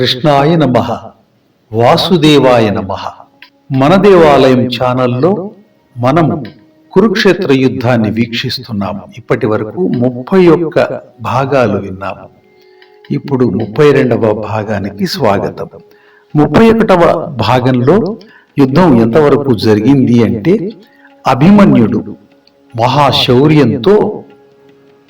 కృష్ణాయ నమ. వాసుదేవాయ నమ. మన దేవాలయం ఛానల్లో మనము కురుక్షేత్ర యుద్ధాన్ని వీక్షిస్తున్నాము ఇప్పటి వరకు ముప్పై ఒక్క భాగాలు విన్నాము. ఇప్పుడు ముప్పై రెండవ భాగానికి స్వాగతం. ముప్పై ఒకటవ భాగంలో యుద్ధం ఎంతవరకు జరిగింది అంటే అభిమన్యుడు మహాశౌర్యంతో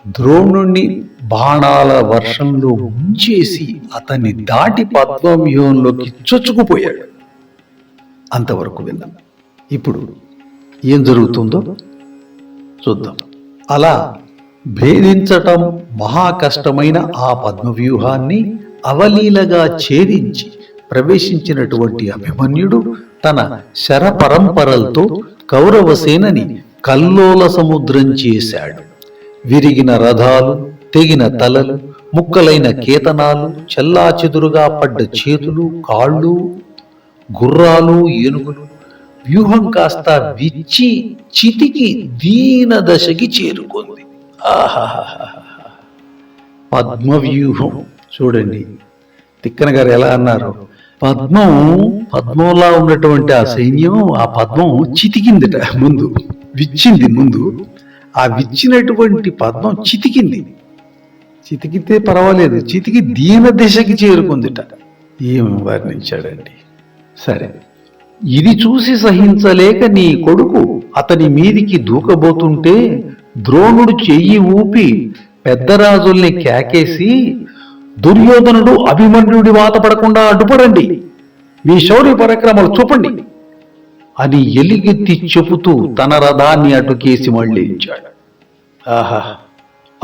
ద్రోణుణ్ణి బాణాల వర్షంలో ముంచేసి అతన్ని దాటి పద్మవ్యూహంలోకి చొచ్చుకుపోయాడు. అంతవరకు విన్నాం. ఇప్పుడు ఏం జరుగుతుందో చూద్దాం. అలా భేదించటం మహా కష్టమైన ఆ పద్మవ్యూహాన్ని అవలీలగా ఛేదించి ప్రవేశించినటువంటి అభిమన్యుడు తన శరపరంపరలతో కౌరవసేనని కల్లోల సముద్రం చేశాడు. విరిగిన రథాలు తెగిన తలలు ముక్కలైన కేతనాలు చెల్లాచెదురుగా పడ్డ చేతులు కాళ్ళు గుర్రాలు ఏనుగులు వ్యూహం కాస్త విచ్చి చితికి దీన దశకి చేరుకుంది. ఆహాహాహా పద్మవ్యూహం. చూడండి తిక్కన గారు ఎలా అన్నారు? పద్మం పద్మంలా ఉన్నటువంటి ఆ సైన్యం ఆ పద్మం చితికిందిట ముందు విచ్చింది ముందు. ఆ విచ్చినటువంటి పద్మం చితికింది. చితికితే పర్వాలేదు. చితికి దీన దిశకి చేరుకుందిట. ఏమి వర్ణించాడండి? సరే. ఇది చూసి సహించలేక నీ కొడుకు అతని మీదికి దూకబోతుంటే ద్రోణుడు చెయ్యి ఊపి పెద్దరాజుల్ని కేకేసి దుర్యోధనుడు అభిమన్యుడి వాత పడకుండా అడ్డుపడండి. మీ శౌర్య పరాక్రమాలు చూపండి. అని ఎలిగెత్తి చెబుతూ తన రథాన్ని అటుకేసి మళ్ళించాడు. ఆహా.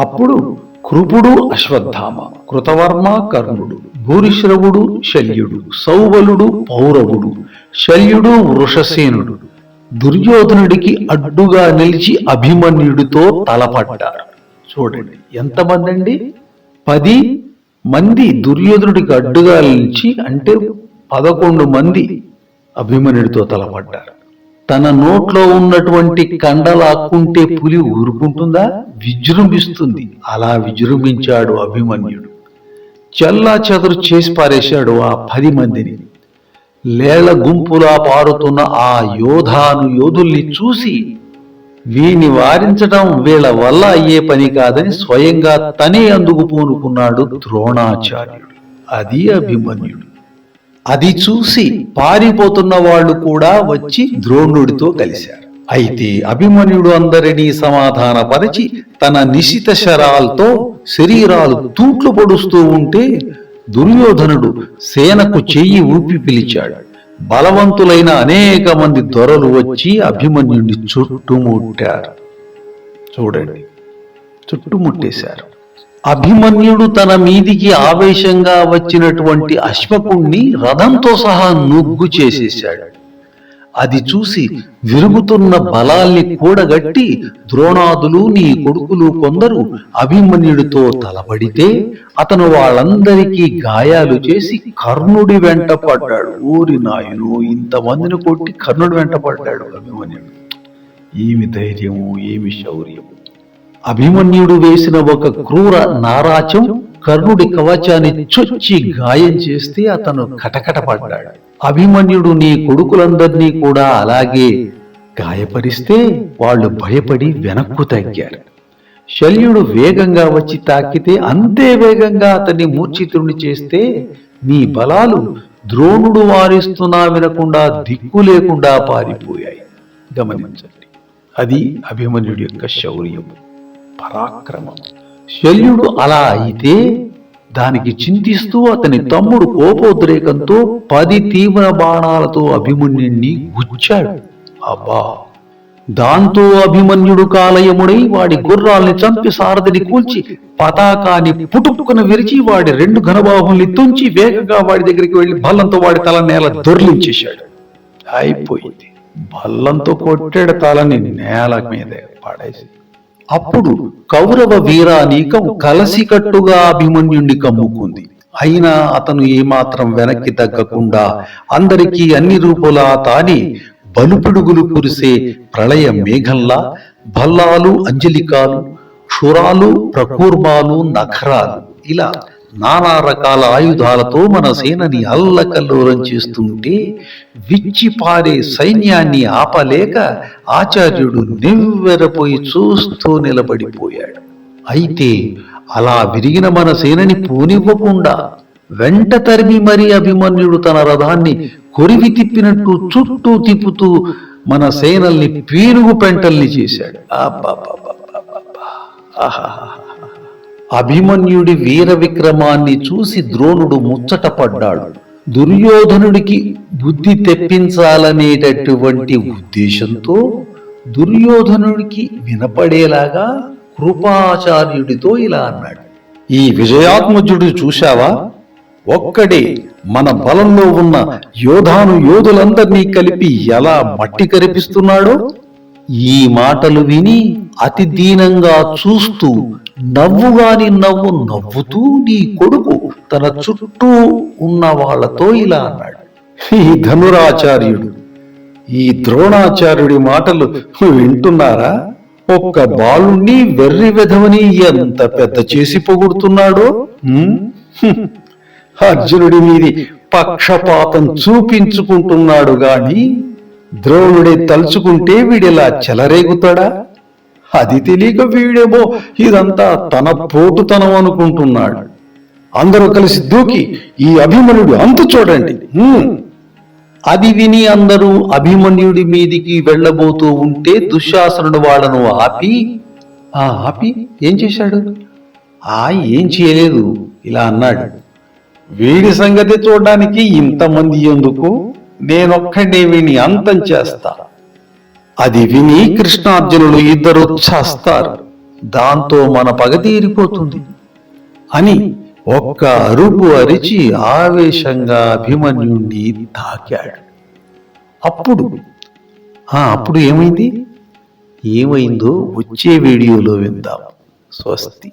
అప్పుడు కృపుడు అశ్వత్థామ కృతవర్మ కర్ణుడు భూరిశ్రవుడు శల్యుడు సౌబలుడు పౌరవుడు శల్యుడు వృషసేనుడు. దుర్యోధనుడికి అడ్డుగా నిలిచి అభిమన్యుడితో తలపడ్డారు. చూడండి ఎంతమంది అండి పది మంది దుర్యోధనుడికి అడ్డుగా నిలిచి అంటే పదకొండు మంది అభిమన్యుడితో తలపడ్డారు. తన నోట్లో ఉన్నటువంటి కండలాక్కుంటే పులి ఊరుకుంటుందా? విజృంభిస్తుంది. అలా విజృంభించాడు అభిమన్యుడు. చెల్లా చెదరు చేసి పారేశాడు ఆ పది మందిని. లేళ్ళ గుంపులా పారుతున్న ఆ యోధాను యోధుల్ని చూసి వీని వారించడం వీళ్ళ వల్ల అయ్యే పని కాదని స్వయంగా తనే అందుకు పూనుకున్నాడు ద్రోణాచార్యుడు. అది అభిమన్యుడు. అది చూసి పారిపోతున్న వాళ్ళు కూడా వచ్చి ద్రోణుడితో కలిశారు. అయితే అభిమన్యుడు అందరినీ సమాధానపరిచి తన నిశిత శరాలతో శరీరాలు తూట్లు పొడుస్తూ ఉంటే దుర్యోధనుడు సేనకు చెయ్యి ఊపి పిలిచాడు. బలవంతులైన అనేక మంది దొరలు వచ్చి అభిమన్యుడిని చుట్టుముట్టారు. చూడండి చుట్టుముట్టేశారు. అభిమన్యుడు తన మీదికి ఆవేశంగా వచ్చినటువంటి అశ్వకుణ్ణి రథంతో సహా నుగ్గు చేసేశాడు. అది చూసి విరుగుతున్న బలాల్ని కూడగట్టి ద్రోణాదులు నీ కొడుకులు కొందరు అభిమన్యుడితో తలబడితే అతను వాళ్ళందరికీ గాయాలు చేసి కర్ణుడి వెంట పడ్డాడు. ఊరి నాయును ఇంతమందిని కొట్టి కర్ణుడి వెంట పడ్డాడు అభిమన్యుడు. ఏమి ధైర్యము ఏమి శౌర్యము. అభిమన్యుడు వేసిన ఒక క్రూర నారాచం కర్ణుడి కవచాన్ని చొచ్చి గాయం చేస్తే అతను కటకటపడ్డాడు. అభిమన్యుడు నీ కొడుకులందరినీ కూడా అలాగే గాయపరిస్తే వాళ్ళు భయపడి వెనక్కు తగ్గారు. శల్యుడు వేగంగా వచ్చి తాకితే అంతే వేగంగా అతన్ని మూర్ఛితుడిని చేస్తే నీ బలాలు ద్రోణుడు వారిస్తున్నా వినకుండా దిక్కు లేకుండా పారిపోయాయి. గమనించండి. అది అభిమన్యుడి యొక్క శౌర్యము. పరాక్రమం. శల్యుడు అలా అయితే దానికి చింతిస్తూ అతని తమ్ముడు కోపోద్రేకంతో పది తీవ్ర బాణాలతో అభిమన్యుణ్ణి గుచ్చాడు. అబ్బా! దాంతో అభిమన్యుడు కాలయముడై వాడి గుర్రాల్ని చంపి సారథిని కూల్చి పతాకాన్ని పుటుక్కున విరిచి వాడి రెండు ఘనబాహుల్ని తుంచి వేగంగా వాడి దగ్గరికి వెళ్ళి బల్లంతో వాడి తల నేల దొర్లించేశాడు. అయిపోయింది. బల్లంతో కొట్టాడు తలని నేల మీదే పడేసి అప్పుడు కౌరవ వీరానీకం కలసికట్టుగా అభిమన్యుణ్ణి కమ్ముకుంది. అయినా అతను ఏమాత్రం వెనక్కి తగ్గకుండా అందరికీ అన్ని రూపులా తాని బలుపిడుగులు కురిసే ప్రళయ మేఘంలా భల్లాలు అంజలికాలు క్షురాలు ప్రకూర్మాలు నఖరాలు ఇలా నానా రకాల ఆయుధాలతో మన సేనని అల్లకల్లోలం చేస్తుంటే విచ్చిపారే సైన్యాన్ని ఆపలేక ఆచార్యుడు నివ్వెరపోయి చూస్తూ నిలబడిపోయాడు. అయితే అలా విరిగిన మన సేనని పోనివ్వకుండా వెంట తరిమి మరీ అభిమన్యుడు తన రథాన్ని కొరివి తిప్పినట్టు చుట్టూ తిప్పుతూ మన సేనల్ని పీనుగు పెంటల్ని చేశాడు. ఆహా అభిమన్యుడి వీర విక్రమాన్ని చూసి ద్రోణుడు ముచ్చటపడ్డాడు దుర్యోధనుడికి బుద్ధి తెప్పించాలనేటటువంటి ఉద్దేశంతో దుర్యోధనుడికి వినపడేలాగా కృపాచార్యుడితో ఇలా అన్నాడు. ఈ విజయాత్మజుడు చూశావా? ఒక్కడే మన బలంలో ఉన్న యోధాను యోధులందరినీ కలిపి ఎలా మట్టి కరిపిస్తున్నాడో? ఈ మాటలు విని అతి దీనంగా చూస్తూ నవ్వుగాని నవ్వు నవ్వుతూ నీ కొడుకు తన చుట్టూ ఉన్న వాళ్ళతో ఇలా అన్నాడు. ఈ ధనురాచార్యుడు ఈ ద్రోణాచార్యుడి మాటలు వింటున్నారా? ఒక్క బాలుణ్ణి వెర్రి వెధవని ఎంత పెద్ద చేసి పొగుడుతున్నాడో? అర్జునుడి మీది పక్షపాతం చూపించుకుంటున్నాడు గాని ద్రోణుడే తలుచుకుంటే వీడిలా చెలరేగుతాడా? అది తెలియక వీడేమో ఇదంతా తన పోటుతనం అనుకుంటున్నాడు. అందరూ కలిసి దూకి ఈ అభిమన్యుడు అంత చూడండి. అది విని అందరూ అభిమన్యుడి మీదికి వెళ్ళబోతూ ఉంటే దుశ్శాసనుడు వాళ్ళను ఆపి ఆ ఆపి ఏం చేశాడు? ఆ ఏం చేయలేదు ఇలా అన్నాడు. వీడి సంగతి చూడడానికి ఇంతమంది ఎందుకు? నేనొక్కడే విని అంతం చేస్తా. అది విని కృష్ణార్జునులు ఇద్దరు చేస్తారు. దాంతో మన పగ తీరిపోతుంది అని ఒక్క అరుపు అరిచి ఆవేశంగా అభిమన్యుణ్ణి తాకాడు. అప్పుడు ఆ అప్పుడు ఏమైంది? ఏమైందో వచ్చే వీడియోలో విందాం. స్వస్తి.